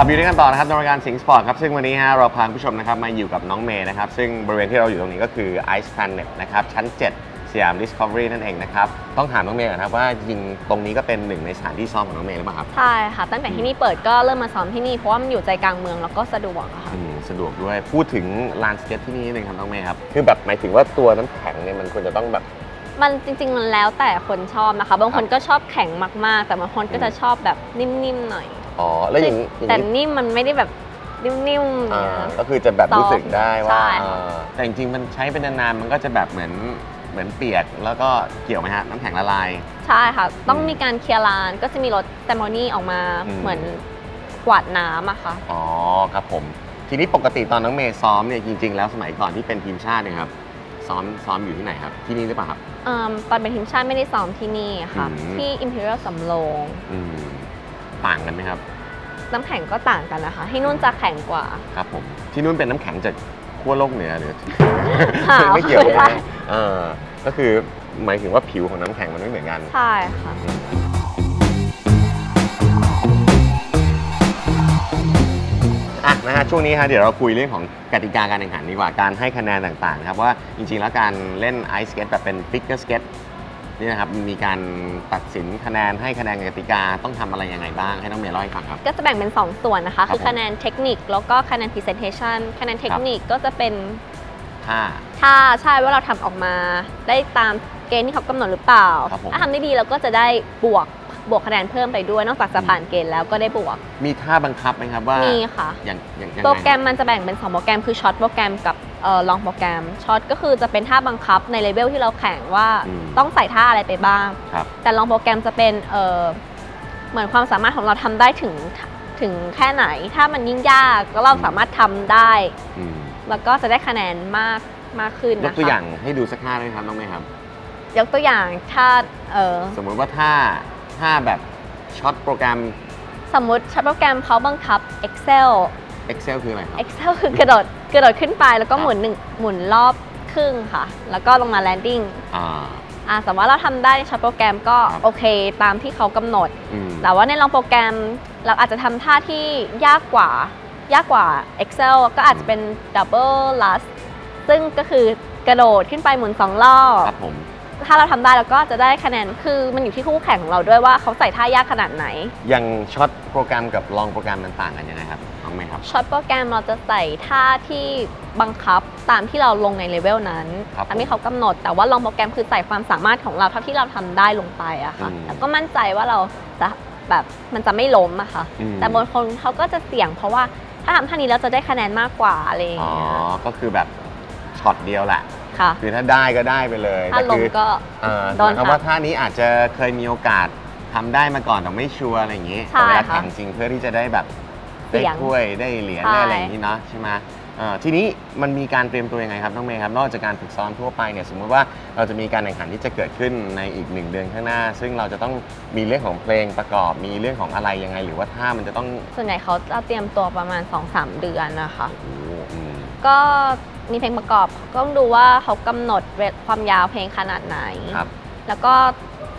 กลับอยู่ด้วยกันต่อนะครับในรายการสิงสปอร์ตครับซึ่งวันนี้ฮะเราพาคุณผู้ชมนะครับมาอยู่กับน้องเมย์นะครับซึ่งบริเวณที่เราอยู่ตรงนี้ก็คือ Ice Planet นะครับชั้น 7 สยาม Discovery นั่นเองนะครับต้องถามน้องเมย์ก่อนครับว่าจริงๆตรงนี้ก็เป็นหนึ่งในสถานที่ซ้อมของน้องเมย์หรือเปล่าครับใช่ค่ะ ตั้งแต่ที่นี่เปิดก็เริ่มมาซ้อมที่นี่เพราะว่ามันอยู่ใจกลางเมืองแล้วก็สะดวกอะค่ะอืมสะดวกด้วยพูดถึงลานสเก็ตที่นี่นิดนึงครับน้องเมย์ครับคือแบบหมายถึงว่าตัวน้ำแข็งเนี่ยมันควรจะต้องแบบ มันจริง ๆ มันแล้วแต่คนชอบนะคะ บางคนก็ชอบแข็งมากๆ แต่บางคนก็จะชอบแบบนิ่มๆหน่อย อ๋อ แล้วอย่างอย่างแต่นี้นิ่มมันไม่ได้แบบนิ่มๆอ่าเนี่ยก็คือจะแบบรู้สึกได้ใช่ว่าอ่าแต่จริงๆ มันใช้เป็นนานๆ มันก็จะแบบเหมือนเหมือนเปียก แล้วก็เกี่ยวไหมฮะ น้ำแข็งละลาย ใช่ค่ะ ต้องอืมมีการเคลียร์ลานก็จะมีรถแซมโมนี่ออกมาอืม เหมือนกวาดน้ำอะค่ะ อ๋อ ครับผม ทีนี้ปกติตอนน้องเมย์ซ้อมเนี่ยจริงๆ แล้วสมัยก่อนที่เป็นทีมชาติเนี่ยครับ ซ้อมซ้อมอยู่ที่ไหนครับ ที่นี่หรือเปล่าครับ เอิ่มตอนเป็นทีมชาติไม่ได้ซ้อมที่นี่ค่ะ อืม ที่ Imperial สำโรง อืม ต่างกันไหมครับ น้ำแข็งก็ต่างกันนะคะ ที่นู่นจะแข็งกว่า ครับผม ที่นู่นเป็นน้ำแข็งจากขั้วโลกเหนือหรือ หา ไม่เกี่ยวไม่ใช่ได้ไหมเออก็คือหมายถึงว่าผิวของน้ำแข็งมันไม่เหมือนกัน ใช่ค่ะ อะนะฮะช่วงนี้ฮะเดี๋ยวเราคุยเรื่องของกติกาการแข่งขันดีกว่าการให้คะแนนต่างๆนะครับว่าจริงๆแล้วการเล่นไอซ์สเก็ตแบบเป็นฟิกเกอร์สเก็ต นี่นะครับมีการตัดสินคะแนนให้คะแนนกติกาต้องทำอะไรยังไงบ้างให้น้องเมย์เล่าให้ฟังครับ ก็จะแบ่งเป็น 2 ส่วนนะคะ ครับคือคะแนนเทคนิคแล้วก็คะแนน presentation คะแนนเทคนิคก็จะเป็นถ้า ถ้าใช่ว่าเราทำออกมา ได้ตามเกณฑ์ที่เขากำหนดหรือเปล่า ครับผม ถ้าทำได้ดีเราก็จะได้บวก บวกคะแนนเพิ่มไปด้วยนอกจากจะผ่านเกณฑ์แล้วก็ได้บวก มีท่าบังคับไหมครับว่ามีค่ะ อย่างอย่างยังไงโปรแกรมมันจะแบ่งเป็น 2 โปรแกรมคือช็อตโปรแกรมกับเอ่อลองโปรแกรมช็อตก็คือจะเป็นท่าบังคับในเลเวลที่เราแข่งว่าอืมต้องใส่ท่าอะไรไปบ้าง ครับ แต่ลองโปรแกรมจะเป็นเอ่อเหมือนความสามารถของเราทำได้ถึงถึงแค่ไหน ถ้ามันยิ่งยากก็เราสามารถทำได้ อืมแล้วก็จะได้คะแนนมากมากขึ้นยนะคะกตัวอย่างให้ดูสักท่าได้ไหมครับน้องเมย์ครับ ยกตัวอย่างถ้าเอ่อสมมุติว่าท่า ท่าแบบช็อตโปรแกรม สมมุติใช้โปรแกรมเขาบังคับ Excel Excel คืออะไรครับ Excel คือกระโดดกระโดดขึ้นไปแล้วก็ครับหมุนหนึ่งหมุนรอบครึ่งค่ะ แล้วก็ลงมาแลนดิ้งอ่าอ่าสมมติว่าเราทำได้ในช็อตโปรแกรมก็ครับโอเคตามที่เขากำหนด อืม แต่ว่าในลองโปรแกรมเราอาจจะทำท่าที่ยากกว่า ยากกว่า Excel ก็อาจจะเป็น Double Last ซึ่งก็คือกระโดดขึ้นไปหมุนสองรอบ ครับผม ถ้าเราทำได้เราก็จะได้คะแนนคือมันอยู่ที่คู่แข่งของเราด้วยว่าเขาใส่ท่ายากขนาดไหน อย่างช็อตโปรแกรมกับลองโปรแกรมมันต่างกันยังไงครับน้องเมย์ครับช็อตโปรแกรมเราจะใส่ท่าที่บังคับตามที่เราลงในเลเวลนั้นครับตามที่เขากำหนด แต่ว่าลองโปรแกรมคือใส่ความสามารถของเราเท่าที่เราทำได้ลงไปอะค่ะอืมแล้วก็มั่นใจว่าเราจะแบบมันจะไม่ล้มอะค่ะอืมแต่บางคนเขาก็จะเสี่ยงเพราะว่าถ้าทำท่านี้แล้วจะได้คะแนนมากกว่าอะไรอย่างอ๋อเงี้ยก็คือแบบช็อตเดียวแหละ ค่ะคือถ้าได้ก็ได้ไปเลยถ้าแต่ล้คืมอก็เอ่อโดนหมายความค่ะว่าท่านี้อาจจะเคยมีโอกาสทำได้มาก่อนแต่ไม่ชัวร์อะไรอย่างนี้ใช่แต่เวลาค่ะแข่งจริงเพื่อที่จะได้แบบได้เสี่ยงถ้วยได้เหรียญใช่ได้อะไรอย่างนี้เนาะใช่ไหมเอ่อทีนี้มันมีการเตรียมตัวยังไงครับน้องเมย์ครับ นอกจากการฝึกซ้อมทั่วไปเนี่ยสมมติว่าเราจะมีการแข่งขันที่จะเกิดขึ้นในอีกหนึ่งเดือนข้างหน้า ซึ่งเราจะต้องมีเรื่องของเพลงประกอบ มีเรื่องของอะไรยังไง หรือว่าท่ามันจะต้องส่วนใหญ่เขาจะเตรียมตัวประมาณ 2-3 เดือนนะคะโอ้โหอืมก็ มีเพลงประกอบก็ต้องดูว่าเขากำหนดเวลความยาวเพลงขนาดไหน ครับ แล้วก็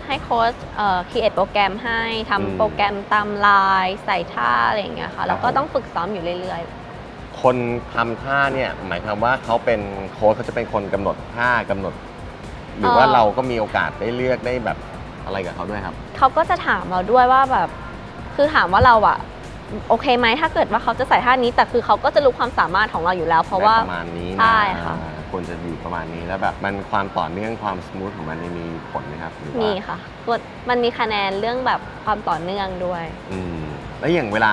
ให้โค้ชเอ่อคีเอทโปรแกรมให้อืมทำโปรแกรมตามลายใส่ท่าอะไรอย่างเงี้ยค่ะแล้วก็ผม ต้องฝึกซ้อมอยู่เรื่อยคนทำท่าเนี่ยหมายความว่าเขาเป็นโค้ชเขาจะเป็นคนกำหนดท่ากำหนด หรือว่าเราก็มีโอกาสได้เลือกได้แบบอะไรกับเขาด้วยครับ ๆเขาก็จะถามเราด้วยว่าแบบ คือถามว่าเราอะ โอเคไหมถ้าเกิดว่าเขาจะใส่ท่านี้ แต่คือเขาก็จะรู้ความสามารถของเราอยู่แล้ว เพราะว่าได้ประมาณนี้นะใช่ค่ะอ่าควรจะอยู่ประมาณนี้แล้วแบบมันความต่อเนื่องความสมูทของมันนี่มีผลไหมครับหรือว่ามีค่ะตัวมันมีคะแนนเรื่องแบบความต่อเนื่องด้วยอืมแล้วอย่างเวลา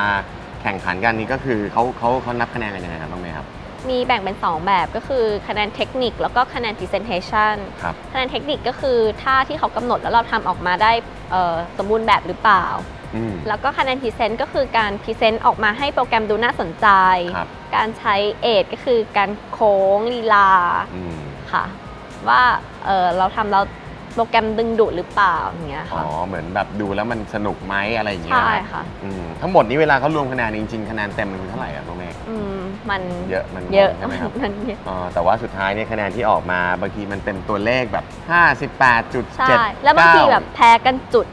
แข่งขันกันนี่ก็คือเขาเขาเขานับคะแนนกันยังไงครับน้องเมย์ครับมีแบ่งเป็น 2 แบบก็คือคะแนนเทคนิคแล้วก็คะแนน presentation ครับคะแนนเทคนิคก็คือท่าที่เขากำหนดแล้วเราทำออกมาได้เอ่อสมบูรณ์แบบหรือเปล่าอืม แล้วก็คะแนนพรีเซนต์ก็คือการพรีเซนต์ออกมาให้โปรแกรมดูน่าสนใจครับการใช้เอทก็คือการโค้งลีลาอืมค่ะ ว่าเออเราทำแล้วโปรแกรมดึงดูดหรือเปล่าอย่างเงี้ยอ๋อค่ะเหมือนแบบดูแล้วมันสนุกไหมอะไรอย่างเงี้ยใช่รับค่ะอืมทั้งหมดนี้เวลาเขารวมคะแนนจริงๆคะแนนเต็มมันคือเท่าไหร่ครับน้องเมย์อืมมันเยอะมันเยอะใช่ไหมครับมันเยอะอ๋อแต่ว่าสุดท้ายเนี่ยคะแนนที่ออกมาบางทีมันเป็นตัวเลขแบบ 58.7ใช่แล้วบางทีแบบแพ้กันจุด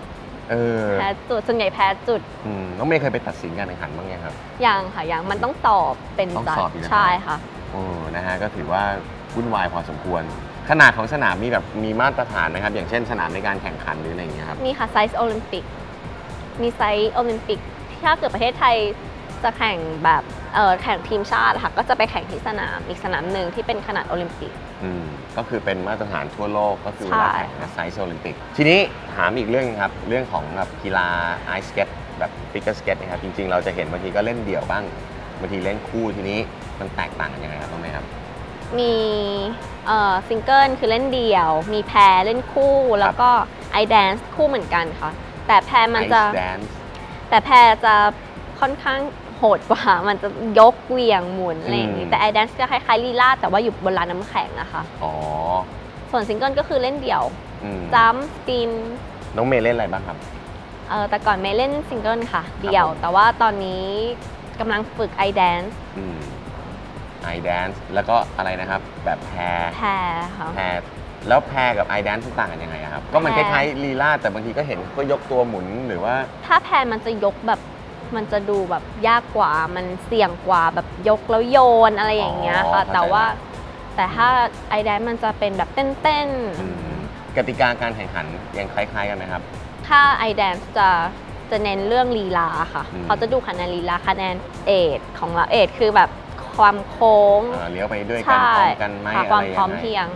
เออแพ้จุดส่วนใหญ่แพ้จุดอืมน้องเมย์เคยไปตัดสินการแข่งขันบ้างยังครับ ยังค่ะยังมันต้องสอบเป็นต้องจัดสอบอีกแล้ว ใช่ค่ะโอ้นะฮะก็ถือว่าวุ่นวายพอสมควร ขนาดของสนามมีแบบมีมาตรฐานไหมครับ อย่างเช่นสนามในการแข่งขันหรืออะไรอย่างเงี้ยครับ มีค่ะไซส์โอลิมปิกมีไซส์โอลิมปิกถ้าเกิดประเทศไทยจะแข่งแบบเอ่อแข่งทีมชาติอะค่ะก็จะไปแข่งที่สนามอีกสนามหนึ่งที่เป็นขนาดโอลิมปิก อืมก็คือเป็นมาตรฐานทั่วโลกก็คือเวใช่ลาแข่งในไซส์โอลิมปิก ทีนี้ถามอีกเรื่องครับ เรื่องของแบบกีฬาไอสเก็ตแบบฟิกเกอร์สเก็ตนะครับ จริง ๆ เราจะเห็นบางทีก็เล่นเดี่ยวบ้างบางทีเล่นคู่ทีนี้มันแตกต่างกันยังไงครับต้องไหมครับ มีเอ่อซิงเกิลคือเล่นเดี่ยว มีแพรเล่นคู่แล้วก็ไอแดนซ์คู่เหมือนกันค่ะ แต่แพรมันจะ Ice Dance แต่แพรจะค่อนข้าง โหดกว่า มันจะยกเหวี่ยงหมุนอะไรอย่างอืนี้มแต่ไอแดนซ์จะคล้ายๆลีลาดแต่ว่าอยู่บนลานน้ำแข็งอะค่ะอ๋อ ส่วนซิงเกิลก็คือเล่นเดี่ยวอืมจัมป์สปินน้องเมย์เล่นอะไรบ้างครับ เออแต่ก่อนเมย์เล่นซิงเกิลค่ะ เดี่ยวผมแต่ว่าตอนนี้กำลังฝึกไอแดนซ์อืมไอแดนซ์แล้วก็อะไรนะครับ แบบแพรแพรค่ะ แพรแล้วแพรกับไอแดนซ์ต่างกันยังไงอะครับ ก็มันคแพร ล้ายๆลีลาดแต่บางทีก็เห็นก็ยกตัวหมุนหรือว่า ถ้าแพรมันจะยกแบบ มันจะดูแบบยากกว่า มันเสี่ยงกว่าแบบยกแล้วโยนอะไรอย่างเงี้ยอ๋อค่ะเข้าใจแต่ว่าละแต่ถ้าไอแดนมันจะเป็นแบบเต้นอืมกติกาการแข่งขันยังคล้าย ๆ กันไหมครับๆถ้าไอแดนจะจะเน้นเรื่องลีลาค่ะอืมเขาจะดูคะแนนลีลาคะแนนเอทของเราเอทคือแบบความโค้งเอ่อเลี้ยวไปด้วยกันใช่พร้อมกันไหมค่ะอะความไรพร้อยัมงไงเพรียง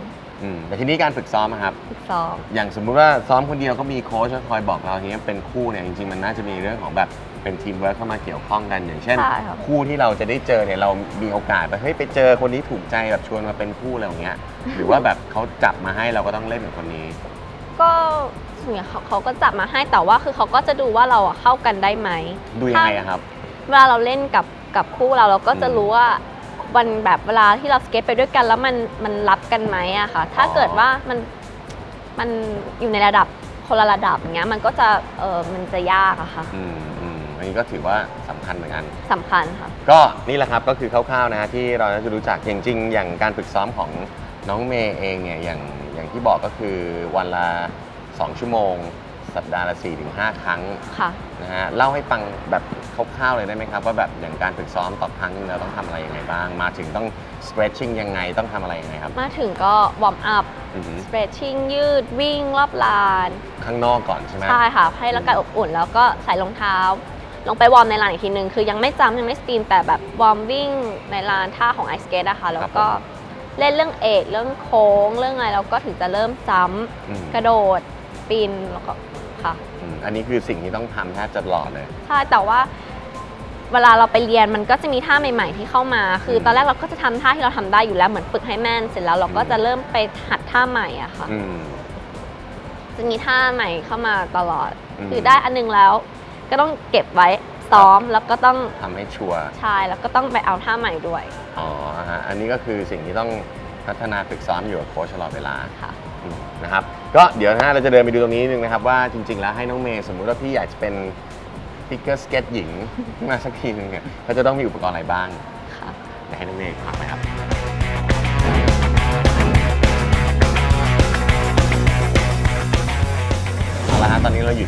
อืมแต่ทีนี้การฝึกซ้อมอะครับฝึกซ้อมอย่างสมมุติว่าซ้อมคนเดียวก็มีโค้ชคอยบอกเราทีนี้เป็นคู่เนี่ยจริงๆมันน่าจะมีเรื่องของแบบ เป็นทีมเวิร์คเข้ามาเกี่ยวข้องกัน อย่างเช่น ใช่ครับ คู่ที่เราจะได้เจอเนี่ยเรามีโอกาสไปเฮ้ยไปเจอคนนี้ถูกใจแบบชวนมาเป็นคู่อะไรอย่างเงี้ย หรือว่าแบบเขาจับมาให้เราก็ต้องเล่นกับคนนี้ ก็ส่วนใหญ่เขาเขาก็จับมาให้แต่ว่าคือเขาก็จะดูว่าเราอะเข้ากันได้ไหม ดูยังไงอะครับ เวลาเราเล่นกับกับคู่เราเราก็จะอืมรู้ว่าวันแบบเวลาที่เราสเก็ตไปด้วยกันแล้วมันมันรับกันไหมอะค่ะ ถ้าอ๋อ เกิดว่ามันมันอยู่ในระดับคนละระดับอย่างเงี้ยมันก็จะเออมันจะยากอะค่ะ อืม อืมอันนี้ก็ถือว่าสำคัญเหมือนกัน สำคัญค่ะ ก็นี่แหละครับก็คือคร่าวๆนะฮะที่เราจะรู้จักจริงๆอย่างการฝึกซ้อมของน้องเมย์เองเนี่ยอย่างอย่างที่บอกก็คือวันละ 2 ชั่วโมง สัปดาห์ละ4-5ครั้งค่ะ นะฮะเล่าให้ฟังแบบคร่าวๆเลยได้ไหมครับว่าแบบอย่างการฝึกซ้อมต่อครั้งนึงเราต้องทำอะไรยังไงบ้าง มาถึงต้อง stretching ยังไงต้องทำอะไรยังไงครับมาถึงก็วอร์มอัพ อือหือ stretching ยืดวิ่งรอบลาน ข้างนอกก่อนใช่ไหม ใช่ค่ะ ให้ร่างกายอบอุ่น แล้วก็ใส่รองเท้า ลงไปวอร์มในลานอีกทีนึง คือยังไม่จำยังไม่สปีนแต่แบบวอร์มวิ่งในลานท่าของไอสเกตนะคะ แล้วก็เล่นเรื่องเอทเรื่องโค้งเรื่องอะไรแล้วก็ถึงจะเริ่มจอืมำกระโดดสปินแล้วก็ค่ะ อืมอันนี้คือสิ่งที่ต้องทำแทบจะตลอดเลย ใช่แต่ว่าเวลาเราไปเรียนมันก็จะมีท่าใหม่ ๆ ที่เข้ามา คืออมตอนแรกเราก็จะทำท่าที่เราทำได้อยู่แล้วเหมือนฝึกให้แม่น เสร็จแล้วเราก็อืม จะเริ่มไปหัดท่าใหม่อะค่ะ อืม จะมีท่าใหม่เข้ามาตลอด อืม คือได้อันนึงแล้ว ก็ต้องเก็บไว้ซ้อมแล้วก็ต้องทำให้ชัวร์ ใช่แล้วก็ต้องไปเอาท่าใหม่ด้วยอ๋อฮะ อันนี้ก็คือสิ่งที่ต้องพัฒนาฝึกซ้อมอยู่กับโค้ชตลอดเวลาค่ะ อืมนะครับ ก็เดี๋ยวนะฮะเราจะเดินไปดูตรงนี้นิดนึงนะครับ ว่าจริง ๆ แล้วให้น้องเมย์สมมุติว่าพี่อยากจะเป็นฟิกเกอร์สเก็ตหญิงขึ้นมาสักทีนึงเนี่ยเขาจะต้องมีอุปกรณ์อะไรบ้างค่ะ เดี๋ยวให้น้องเมย์พาไป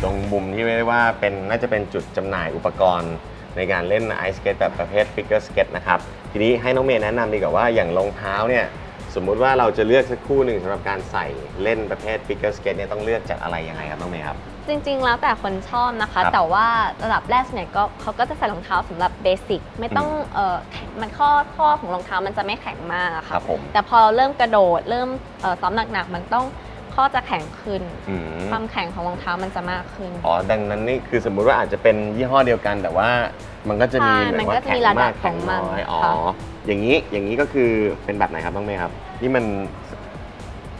ตอนนี้เราอยู่ตรงมุมที่เรียกได้ว่าเป็นน่าจะเป็นจุดจำหน่ายอุปกรณ์ ในการเล่นไอสเกตแบบประเภทฟิกเกอร์สเก็ตนะครับ ทีนี้ให้น้องเมย์แนะนำดีกว่าว่าอย่างรองเท้าเนี่ยสมมุติว่าเราจะเลือกสักคู่หนึ่งสำหรับการใส่เล่นประเภทฟิกเกอร์สเก็ตเนี่ยต้องเลือกจากอะไรยังไงครับน้องเมย์ครับ จริงๆ แล้วแต่คนชอบนะคะครับแต่ว่าระดับแรกส่วนใหญ่ก็เขาก็จะใส่รองเท้าสำหรับเบสิกไม่ต้องอืมเออแข็งมันข้อข้อของรองเท้ามันจะไม่แข็งมากอะคค่ะรับผม แต่พอเราเริ่มกระโดดเริ่มเอ่อซ้อมหนักๆมันต้อง ข้อจะแข็งขึ้น อืมความแข็งของรองเท้ามันจะมากขึ้น อ๋อดังนั้นนี่คือสมมุติว่าอาจจะเป็นยี่ห้อเดียวกันแต่ว่ามันก็จะมีใช่เหมืมัอนนก็ว่าจะแข็มีงระดัมาบกขแข็องงมันน้อยอ๋อค่ะ อย่างนี้อย่างนี้ก็คือเป็นแบบไหนครับน้องเมย์ครับนี่มัน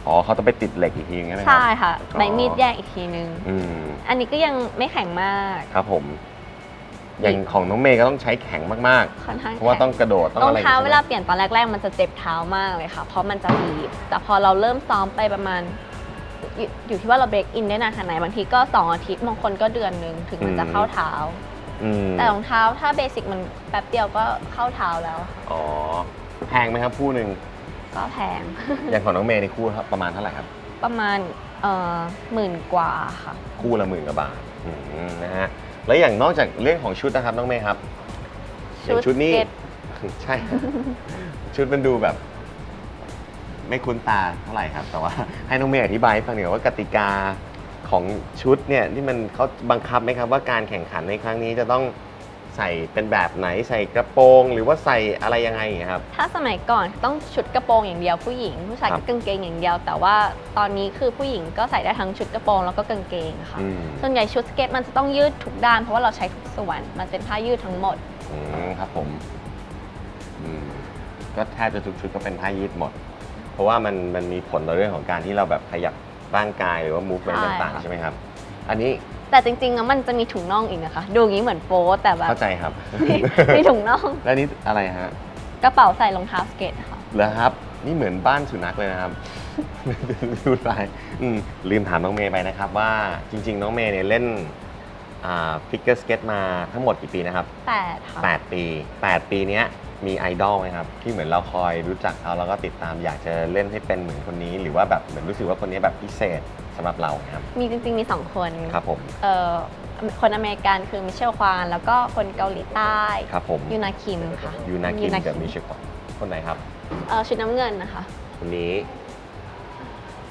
อ๋อเขาต้องไปติดเหล็กอีกทีนึงใช่ไหมครัใช่ค่ะอ๋อใบมีดแยกอีกทีนึง อืมอันนี้ก็ยังไม่แข็งมากครับผม อย่างของน้องเมย์ก็ต้องใช้แข็งมากค่อนข้างๆเพราะว่าแข็งต้องกระโดดต้องรออะงไรเท้าใช่ไหมเวลาเปลี่ยนตอนแรกๆ มันจะเจ็บเท้ามากเลยค่ะ เพราะมันจะบีบ แต่พอเราเริ่มซ้อมไปประมาณ อยู่อยู่ที่ว่าเราเบรกอินได้นานขนาดไหนบางทีก็ 2 อาทิตย์บางคนก็เดือนหนึงถึงมันจะเข้าเท้า อืมแต่รองเท้าถ้าเบสิกมันแป๊บเดียวก็เข้าเท้าแล้วค่ะอ๋อแพงไหมครับคู่หนึ่งก็แพง อย่างของน้องเมย์ในคู่ครับประมาณเท่าไหร่ครับ ประมาณเอ่อหมื่นกว่าค่ะ คู่ละหมื่นกว่าบาทอืมนะฮะแล้วอย่างนอกจากเรื่องของชุดนะครับน้องเมย์ครับอย่างชุดนี้สเก็ต ใช่ ชุดมันดูแบบ ไม่คุ้นตาเท่าไหร่ครับ แต่ว่าให้น้องเมย์อธิบายให้ฟังหน่อยว่ากติกาของชุดเนี่ยที่มันเขาบังคับไหมครับว่าการแข่งขันในครั้งนี้จะต้องใส่เป็นแบบไหนใส่กระโปรง หรือว่าใส่อะไรยังไงอย่างเงี้ยครับ ถ้าสมัยก่อนต้องชุดกระโปรงอย่างเดียวผู้หญิง ผู้ชายครัก็บกางเกงอย่างเดียว แต่ว่าตอนนี้คือผู้หญิงก็ใส่ได้ทั้งชุดกระโปรงแล้วก็กางเกงค่ะอืม ส่วนใหญ่ชุดสเก็ตมันจะต้องยืดทุกด้านเพราะว่าเราใช้ทุกส่วนมันเป็นผ้ายืดทั้งหมด อืมครับผมอืมก็แทบจะทุกชุดก็เป็นผ้ายืดหมด เพราะว่ามันมันมีผลต่อเรื่องของการที่เราแบบขยับร่างกายหรือว่ามูฟเมนต์ใช่ต่างๆค่ะ ใช่ไหมครับ อันนี้แต่จริงๆอะมันจะมีถุงน่องอีกนะคะ ดูอย่างนี้เหมือนโป๊แต่แบบ เข้าใจครับ มีถุงน่อง แล้วนี่อะไรฮะกระเป๋าใส่รองเท้าสเก็ตค่ะ เหรอครับ นี่เหมือนบ้านสุนัขเลยนะครับ ดูลายอืมลืมถามน้องเมย์ไปนะครับว่าจริง ๆ น้องเมย์เนี่ยเล่น ฟิกเกอร์สเก็ตมาทั้งหมดกี่ปีนะครับแปดค่ะ 8 ปี 8 ปีเนี้ยมีไอดอลไหมครับ ที่เหมือนเราคอยรู้จักเขาแล้วก็ติดตามอยากจะเล่นให้เป็นเหมือนคนนี้ หรือว่าแบบเหมือนรู้สึกว่าคนนี้แบบพิเศษสำหรับเราครับ มีจริงๆ มีสองคนครับผมเอ่อคนอเมริกันคือมิเชลควานแล้วก็คนเกาหลีใต้ครับผมยูนาคิมค่ะยูนากินกับมิเชลก่อนคนไหนครับเอ่อชุดน้ำเงินนะคะคนนี้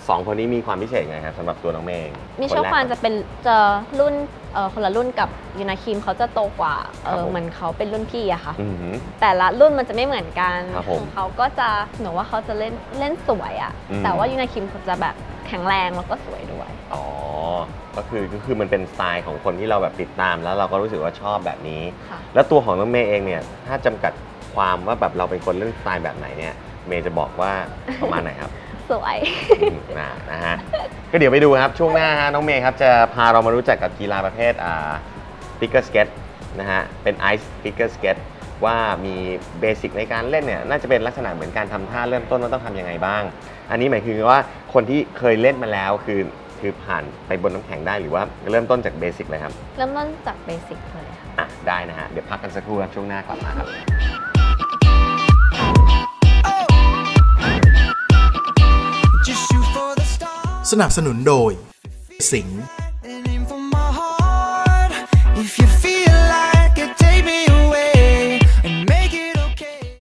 สองคนนี้มีความพิเศษไงครับสำหรับตัวน้องเมย์เองมิเชลแรก ควานจะเป็นจะรุ่นเอ่อคนละรุ่นกับยูนาคิมเขาจะโตกว่าเอครับอผม เหมือนเขาเป็นรุ่นพี่อะค่ะ อือหือ แต่ละรุ่นมันจะไม่เหมือนกันครับผมของเขาก็จะหนูว่าเขาจะเล่นเล่นสวยอะอืม แต่ว่ายูนาคิมเขาจะแบบแข็งแรงแล้วก็สวยด้วย อ๋อ ก็คือก็คือมันเป็นสไตล์ของคนที่เราแบบติดตาม แล้วเราก็รู้สึกว่าชอบแบบนี้ ค่ะ แล้วตัวของน้องเมย์เองเนี่ย ถ้าจำกัดความว่าแบบเราเป็นคนเล่นสไตล์แบบไหนเนี่ย เมย์จะบอกว่าประมาณไหนครับ สวย อืมนะนะฮะ ก็เดี๋ยวไปดูครับ ช่วงหน้าฮะน้องเมย์ครับ จะพาเรามารู้จักกับกีฬาประเภทอ่าฟิกเกอร์สเก็ตนะฮะ เป็นไอซ์ฟิกเกอร์สเก็ตว่ามีเบสิกในการเล่นเนี่ย น่าจะเป็นลักษณะเหมือนการทำท่าเริ่มต้นว่าต้องทำยังไงบ้าง อันนี้หมายคือว่าคนที่เคยเล่นมาแล้วคือคือผ่านไปบนน้ำแข็งได้หรือว่าเริ่มต้นจากเบสิกเลยครับ เริ่มต้นจากเบสิกเลยค่ะ อะ ได้นะฮะ เดี๋ยวพักกันสักครู่ครับช่วงหน้ากลับมาครับ นับสนุนโดย สิงห์